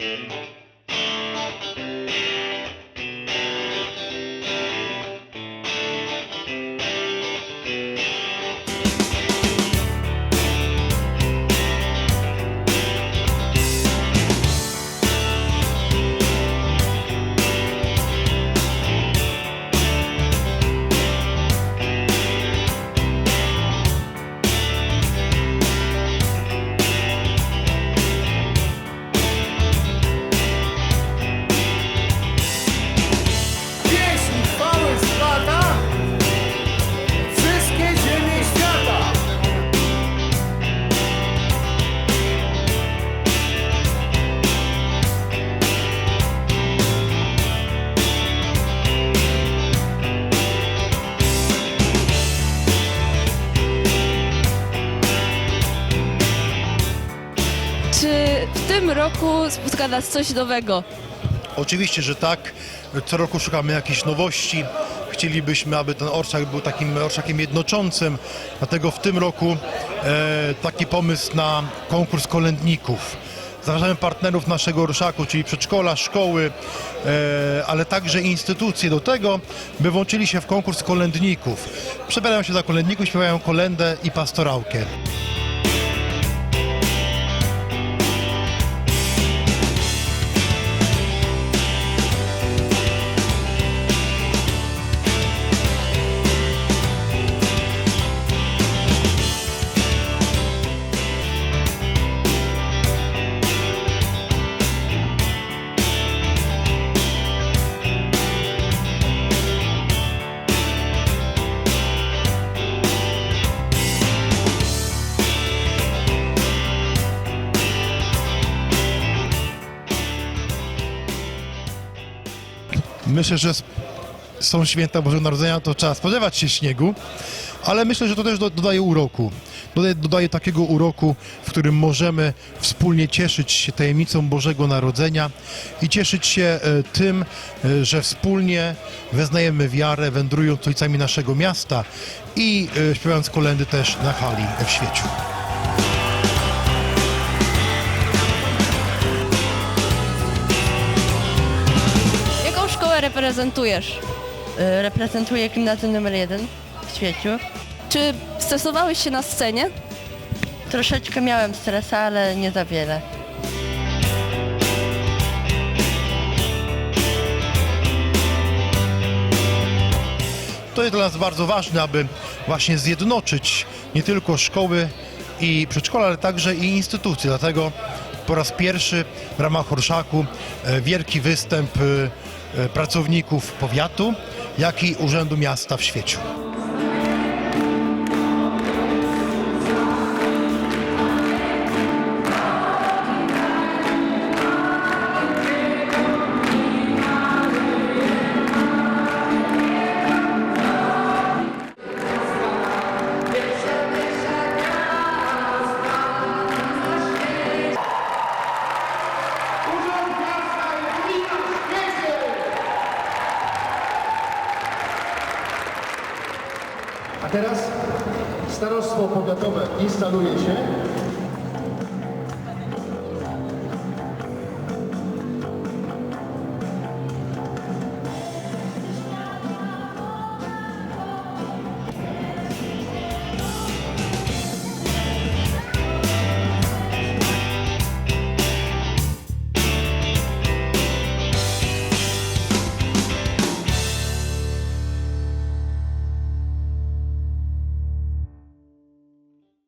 Música tym roku spotka nas coś nowego? Oczywiście, że tak. Co roku szukamy jakichś nowości. Chcielibyśmy, aby ten orszak był takim orszakiem jednoczącym. Dlatego w tym roku e, taki pomysł na konkurs kolędników. Zapraszamy partnerów naszego orszaku, czyli przedszkola, szkoły, e, ale także instytucje do tego, by włączyli się w konkurs kolędników. Przebierają się za kolędników, śpiewają kolendę i pastorałkę. Myślę, że są święta Bożego Narodzenia, to trzeba spodziewać się śniegu, ale myślę, że to też do, dodaje uroku. Dodaje, dodaje takiego uroku, w którym możemy wspólnie cieszyć się tajemnicą Bożego Narodzenia i cieszyć się e, tym, e, że wspólnie wyznajemy wiarę, wędrując ulicami naszego miasta i e, śpiewając kolendy też na hali w świeciu. Reprezentujesz? Y, Reprezentuję gimnazjum numer 1 w Świeciu. Czy stresowałeś się na scenie? Troszeczkę miałem stresa, ale nie za wiele. To jest dla nas bardzo ważne, aby właśnie zjednoczyć nie tylko szkoły i przedszkola, ale także i instytucje. Dlatego po raz pierwszy w ramach Orszaku e, wielki występ e, pracowników powiatu, jak i Urzędu Miasta w Świeciu. A teraz starostwo powiatowe instaluje się.